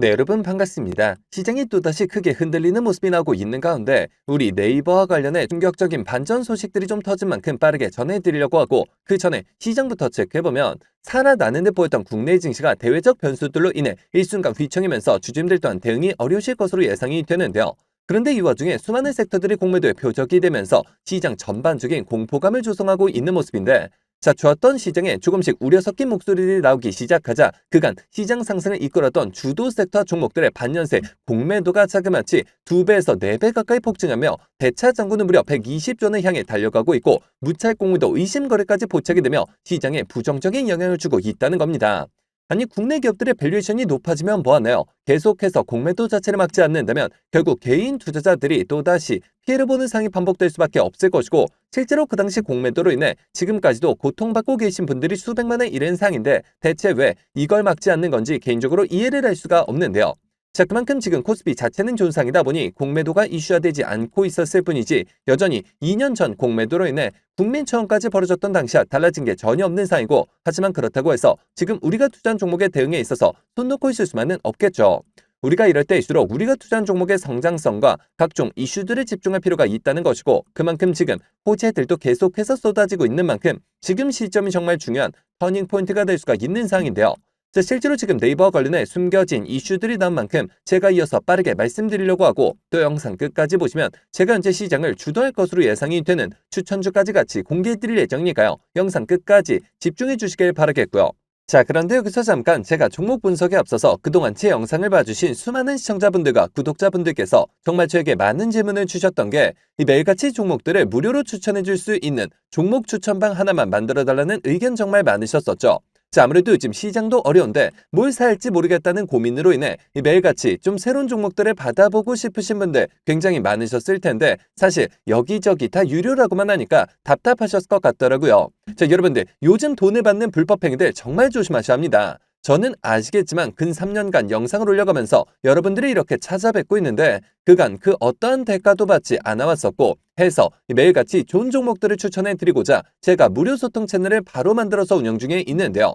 네, 여러분 반갑습니다. 시장이 또다시 크게 흔들리는 모습이 나오고 있는 가운데 우리 네이버와 관련해 충격적인 반전 소식들이 좀 터진 만큼 빠르게 전해드리려고 하고 그 전에 시장부터 체크해보면 살아나는 듯 보였던 국내 증시가 대외적 변수들로 인해 일순간 휘청이면서 주주님들 또한 대응이 어려우실 것으로 예상이 되는데요. 그런데 이 와중에 수많은 섹터들이 공매도에 표적이 되면서 시장 전반적인 공포감을 조성하고 있는 모습인데 자, 좋았던 시장에 조금씩 우려 섞인 목소리들이 나오기 시작하자 그간 시장 상승을 이끌었던 주도 섹터 종목들의 반년새 공매도가 자그마치 2배에서 4배 가까이 폭증하며 대차 잔고는 무려 120조를 향해 달려가고 있고 무찰 공매도 의심 거래까지 포착이 되며 시장에 부정적인 영향을 주고 있다는 겁니다. 아니 국내 기업들의 밸류에이션이 높아지면 뭐하나요? 계속해서 공매도 자체를 막지 않는다면 결국 개인 투자자들이 또다시 피해를 보는 상황이 반복될 수밖에 없을 것이고 실제로 그 당시 공매도로 인해 지금까지도 고통받고 계신 분들이 수백만에 이른 상인데 대체 왜 이걸 막지 않는 건지 개인적으로 이해를 할 수가 없는데요. 자, 그만큼 지금 코스피 자체는 좋은 상이다 보니 공매도가 이슈화되지 않고 있었을 뿐이지 여전히 2년 전 공매도로 인해 국민처럼까지 벌어졌던 당시와 달라진 게 전혀 없는 상이고 하지만 그렇다고 해서 지금 우리가 투자한 종목의 대응에 있어서 손 놓고 있을 수만은 없겠죠. 우리가 이럴 때일수록 우리가 투자한 종목의 성장성과 각종 이슈들을 집중할 필요가 있다는 것이고 그만큼 지금 호재들도 계속해서 쏟아지고 있는 만큼 지금 시점이 정말 중요한 터닝 포인트가 될 수가 있는 상황인데요. 자, 실제로 지금 네이버와 관련해 숨겨진 이슈들이 나온 만큼 제가 이어서 빠르게 말씀드리려고 하고 또 영상 끝까지 보시면 제가 현재 시장을 주도할 것으로 예상이 되는 추천주까지 같이 공개해드릴 예정이니까요. 영상 끝까지 집중해 주시길 바라겠고요. 자, 그런데 여기서 잠깐 제가 종목 분석에 앞서서 그동안 제 영상을 봐주신 수많은 시청자분들과 구독자분들께서 정말 저에게 많은 질문을 주셨던 게 이 매일같이 종목들을 무료로 추천해 줄 수 있는 종목 추천방 하나만 만들어 달라는 의견 정말 많으셨었죠. 자, 아무래도 요즘 시장도 어려운데 뭘 살지 모르겠다는 고민으로 인해 이 매일같이 좀 새로운 종목들을 받아보고 싶으신 분들 굉장히 많으셨을 텐데 사실 여기저기 다 유료라고만 하니까 답답하셨을 것 같더라고요. 자, 여러분들 요즘 돈을 받는 불법 행위들 정말 조심하셔야 합니다. 저는 아시겠지만 근 3년간 영상을 올려가면서 여러분들이 이렇게 찾아뵙고 있는데 그간 그 어떠한 대가도 받지 않아왔었고 해서 매일같이 좋은 종목들을 추천해 드리고자 제가 무료 소통 채널을 바로 만들어서 운영 중에 있는데요.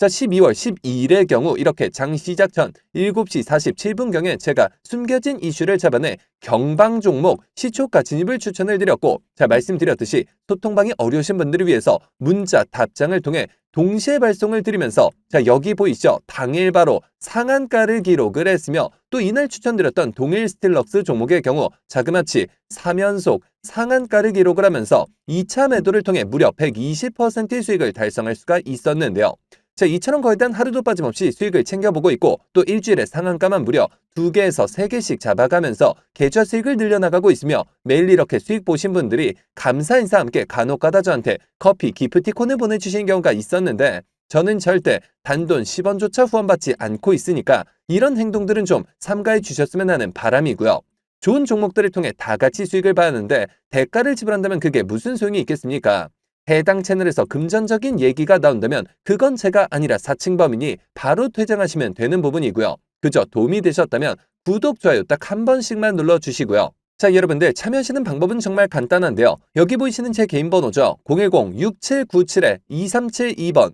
자, 12월 12일의 경우 이렇게 장 시작 전 7시 47분경에 제가 숨겨진 이슈를 잡아내 경방 종목 시초가 진입을 추천을 드렸고 자, 말씀드렸듯이 소통방이 어려우신 분들을 위해서 문자 답장을 통해 동시에 발송을 드리면서 자 여기 보이시죠? 당일 바로 상한가를 기록을 했으며 또 이날 추천드렸던 동일 스틸럭스 종목의 경우 자그마치 3연속 상한가를 기록을 하면서 2차 매도를 통해 무려 120%의 수익을 달성할 수가 있었는데요. 자, 이처럼 거의 단 하루도 빠짐없이 수익을 챙겨보고 있고 또 일주일에 상한가만 무려 2개에서 3개씩 잡아가면서 계좌 수익을 늘려나가고 있으며 매일 이렇게 수익 보신 분들이 감사 인사 함께 간혹가다 저한테 커피 기프티콘을 보내주신 경우가 있었는데 저는 절대 단돈 10원조차 후원받지 않고 있으니까 이런 행동들은 좀 삼가해 주셨으면 하는 바람이고요. 좋은 종목들을 통해 다 같이 수익을 봐야 하는데 대가를 지불한다면 그게 무슨 소용이 있겠습니까? 해당 채널에서 금전적인 얘기가 나온다면 그건 제가 아니라 사칭범이니 바로 퇴장하시면 되는 부분이고요. 그저 도움이 되셨다면 구독, 좋아요 딱 한 번씩만 눌러주시고요. 자, 여러분들 참여하시는 방법은 정말 간단한데요. 여기 보이시는 제 개인 번호죠. 010-6797-2372번,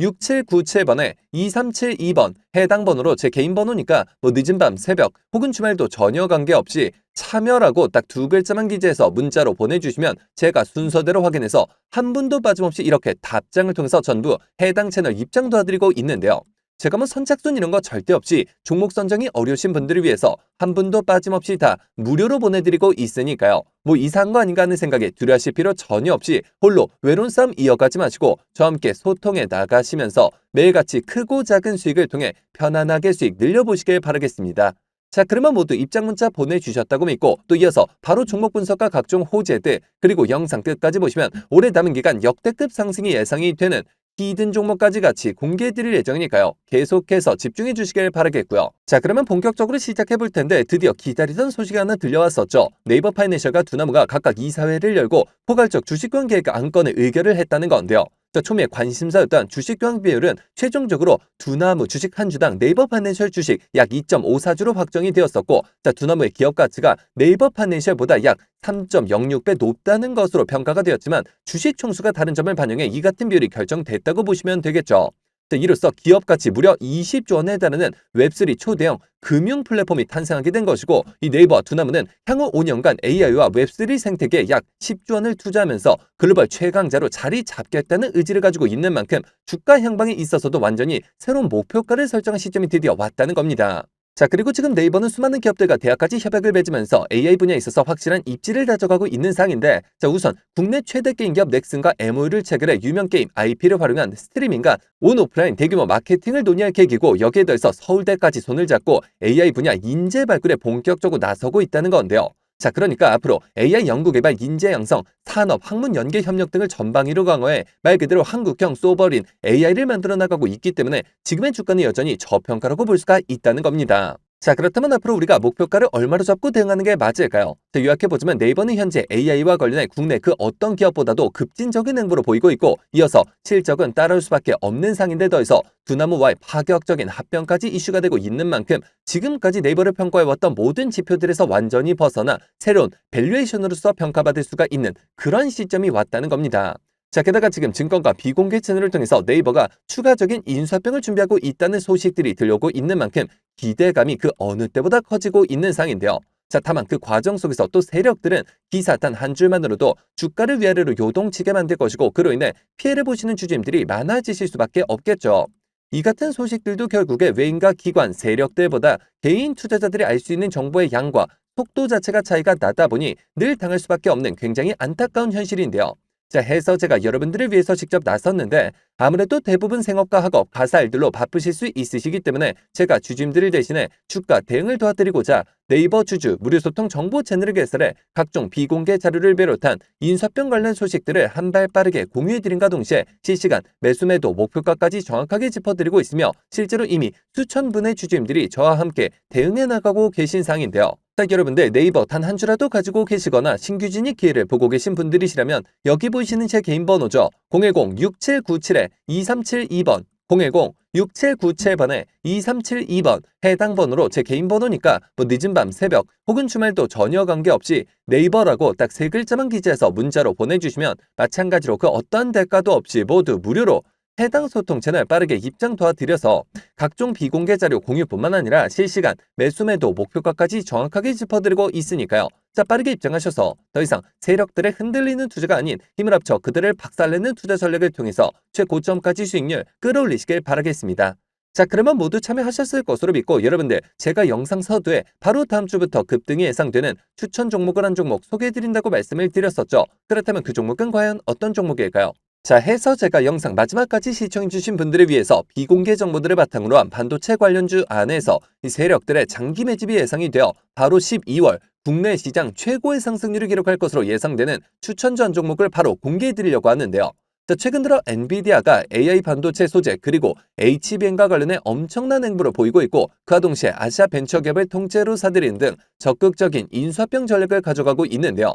010-6797번에 2372번 해당 번호로 제 개인 번호니까 뭐 늦은 밤, 새벽 혹은 주말도 전혀 관계없이 참여라고 딱 두 글자만 기재해서 문자로 보내주시면 제가 순서대로 확인해서 한 분도 빠짐없이 이렇게 답장을 통해서 전부 해당 채널 입장 도와드리고 있는데요. 제가 뭐 선착순 이런 거 절대 없이 종목 선정이 어려우신 분들을 위해서 한 분도 빠짐없이 다 무료로 보내드리고 있으니까요. 뭐 이상한 거 아닌가 하는 생각에 두려하실 필요 전혀 없이 홀로 외로운 싸움 이어가지 마시고 저와 함께 소통해 나가시면서 매일같이 크고 작은 수익을 통해 편안하게 수익 늘려보시길 바라겠습니다. 자, 그러면 모두 입장 문자 보내주셨다고 믿고 또 이어서 바로 종목 분석과 각종 호재들 그리고 영상 끝까지 보시면 올해 남은 기간 역대급 상승이 예상이 되는 히든 종목까지 같이 공개해드릴 예정이니까요. 계속해서 집중해 주시길 바라겠고요. 자 그러면 본격적으로 시작해 볼 텐데 드디어 기다리던 소식이 하나 들려왔었죠. 네이버 파이낸셜과 두나무가 각각 이사회를 열고 포괄적 주식권 계획 안건을 의결을 했다는 건데요. 자, 초미의 관심사였던 주식 교환 비율은 최종적으로 두나무 주식 한 주당 네이버 파이낸셜 주식 약 2.54주로 확정이 되었었고 자, 두나무의 기업 가치가 네이버 파이낸셜보다 약 3.06배 높다는 것으로 평가가 되었지만 주식 총수가 다른 점을 반영해 이 같은 비율이 결정됐다고 보시면 되겠죠. 자, 이로써 기업 가치 무려 20조 원에 달하는 웹3 초대형 금융 플랫폼이 탄생하게 된 것이고 이 네이버와 두나무는 향후 5년간 AI와 웹3 생태계에 약 10조 원을 투자하면서 글로벌 최강자로 자리 잡겠다는 의지를 가지고 있는 만큼 주가 향방에 있어서도 완전히 새로운 목표가를 설정한 시점이 드디어 왔다는 겁니다. 자 그리고 지금 네이버는 수많은 기업들과 대학까지 협약을 맺으면서 AI 분야에 있어서 확실한 입지를 다져가고 있는 상인데 자 우선 국내 최대 게임 기업 넥슨과 MOU를 체결해 유명 게임 IP를 활용한 스트리밍과 온 오프라인 대규모 마케팅을 논의할 계기고 여기에 더해서 서울대까지 손을 잡고 AI 분야 인재 발굴에 본격적으로 나서고 있다는 건데요. 자, 그러니까 앞으로 AI 연구개발, 인재 양성, 산업, 학문 연계 협력 등을 전방위로 강화해 말 그대로 한국형 소버린 AI를 만들어 나가고 있기 때문에 지금의 주가는 여전히 저평가라고 볼 수가 있다는 겁니다. 자 그렇다면 앞으로 우리가 목표가를 얼마로 잡고 대응하는 게 맞을까요? 자, 요약해보자면 네이버는 현재 AI와 관련해 국내 그 어떤 기업보다도 급진적인 행보로 보이고 있고 이어서 실적은 따라올 수밖에 없는 상인데 더해서 두나무와의 파격적인 합병까지 이슈가 되고 있는 만큼 지금까지 네이버를 평가해왔던 모든 지표들에서 완전히 벗어나 새로운 밸류에이션으로서 평가받을 수가 있는 그런 시점이 왔다는 겁니다. 자, 게다가 지금 증권가 비공개 채널을 통해서 네이버가 추가적인 인수합병을 준비하고 있다는 소식들이 들려오고 있는 만큼 기대감이 그 어느 때보다 커지고 있는 상인데요. 자, 다만 그 과정 속에서 또 세력들은 기사 단 한 줄만으로도 주가를 위아래로 요동치게 만들 것이고 그로 인해 피해를 보시는 주주님들이 많아지실 수밖에 없겠죠. 이 같은 소식들도 결국에 외인과 기관, 세력들보다 개인 투자자들이 알 수 있는 정보의 양과 속도 자체가 차이가 나다 보니 늘 당할 수밖에 없는 굉장히 안타까운 현실인데요. 자, 해서 제가 여러분들을 위해서 직접 나섰는데 아무래도 대부분 생업과 학업, 가사 일들로 바쁘실 수 있으시기 때문에 제가 주주님들을 대신해 주가 대응을 도와드리고자 네이버 주주 무료소통 정보 채널을 개설해 각종 비공개 자료를 비롯한 인사병 관련 소식들을 한 발 빠르게 공유해드린과 동시에 실시간 매수 매도 목표가까지 정확하게 짚어드리고 있으며 실제로 이미 수천 분의 주주님들이 저와 함께 대응해 나가고 계신 상인데요. 자, 여러분들 네이버 단 한 주라도 가지고 계시거나 신규 진입 기회를 보고 계신 분들이시라면 여기 보이시는 제 개인 번호죠. 010-6797-2372번 010-6797번에 2372번 해당 번호로 제 개인 번호니까 뭐 늦은 밤 새벽 혹은 주말도 전혀 관계없이 네이버라고 딱 세 글자만 기재해서 문자로 보내주시면 마찬가지로 그 어떠한 대가도 없이 모두 무료로 해당 소통 채널 빠르게 입장 도와드려서 각종 비공개 자료 공유뿐만 아니라 실시간 매수매도 목표가까지 정확하게 짚어드리고 있으니까요. 자 빠르게 입장하셔서 더 이상 세력들의 흔들리는 투자가 아닌 힘을 합쳐 그들을 박살내는 투자 전략을 통해서 최고점까지 수익률 끌어올리시길 바라겠습니다. 자 그러면 모두 참여하셨을 것으로 믿고 여러분들 제가 영상 서두에 바로 다음 주부터 급등이 예상되는 추천 종목을 한 종목 소개해드린다고 말씀을 드렸었죠. 그렇다면 그 종목은 과연 어떤 종목일까요? 자, 해서 제가 영상 마지막까지 시청해주신 분들을 위해서 비공개 정보들을 바탕으로 한 반도체 관련주 안에서 이 세력들의 장기 매집이 예상이 되어 바로 12월 국내 시장 최고의 상승률을 기록할 것으로 예상되는 추천주 한 종목을 바로 공개해 드리려고 하는데요. 자, 최근 들어 엔비디아가 AI 반도체 소재 그리고 HBM과 관련해 엄청난 행보를 보이고 있고 그와 동시에 아시아 벤처기업을 통째로 사들이는 등 적극적인 인수합병 전략을 가져가고 있는데요.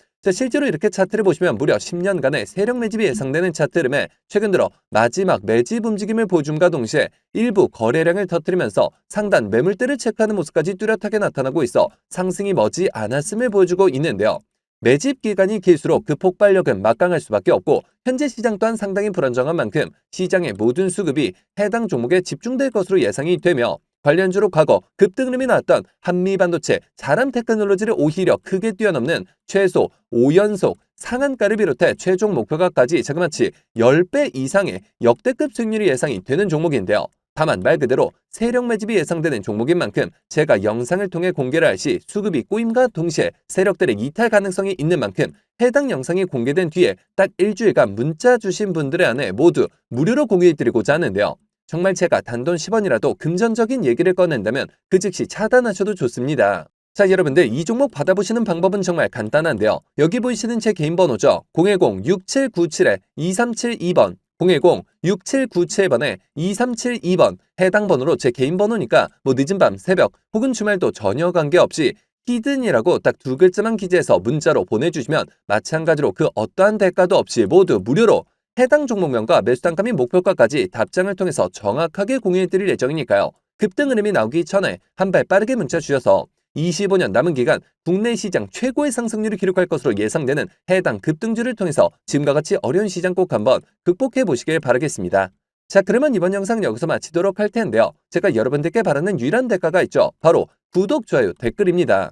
자, 실제로 이렇게 차트를 보시면 무려 10년간의 세력 매집이 예상되는 차트 흐름에 최근 들어 마지막 매집 움직임을 보여줌과 동시에 일부 거래량을 터뜨리면서 상단 매물대를 체크하는 모습까지 뚜렷하게 나타나고 있어 상승이 머지 않았음을 보여주고 있는데요. 매집 기간이 길수록 그 폭발력은 막강할 수밖에 없고 현재 시장 또한 상당히 불안정한 만큼 시장의 모든 수급이 해당 종목에 집중될 것으로 예상이 되며 관련주로 과거 급등름이 나왔던 한미반도체, 자람 테크놀로지를 오히려 크게 뛰어넘는 최소 5연속 상한가를 비롯해 최종 목표가까지 자그마치 10배 이상의 역대급 수익률이 예상이 되는 종목인데요. 다만 말 그대로 세력 매집이 예상되는 종목인 만큼 제가 영상을 통해 공개를 할 시 수급이 꼬임과 동시에 세력들의 이탈 가능성이 있는 만큼 해당 영상이 공개된 뒤에 딱 일주일간 문자 주신 분들의 안에 모두 무료로 공유해드리고자 하는데요. 정말 제가 단돈 10원이라도 금전적인 얘기를 꺼낸다면 그 즉시 차단하셔도 좋습니다. 자, 여러분들 이 종목 받아보시는 방법은 정말 간단한데요. 여기 보이시는 제 개인 번호죠. 010-6797-2372번 010-6797번에 2372번 해당 번호로 제 개인 번호니까 뭐 늦은 밤, 새벽 혹은 주말도 전혀 관계없이 히든이라고 딱 두 글자만 기재해서 문자로 보내주시면 마찬가지로 그 어떠한 대가도 없이 모두 무료로 해당 종목명과 매수 단가 및 목표가까지 답장을 통해서 정확하게 공유해드릴 예정이니까요. 급등 흐름이 나오기 전에 한 발 빠르게 문자 주셔서 25년 남은 기간 국내 시장 최고의 상승률을 기록할 것으로 예상되는 해당 급등주를 통해서 지금과 같이 어려운 시장 꼭 한번 극복해 보시길 바라겠습니다. 자, 그러면 이번 영상 여기서 마치도록 할 텐데요. 제가 여러분들께 바라는 유일한 대가가 있죠. 바로 구독, 좋아요, 댓글입니다.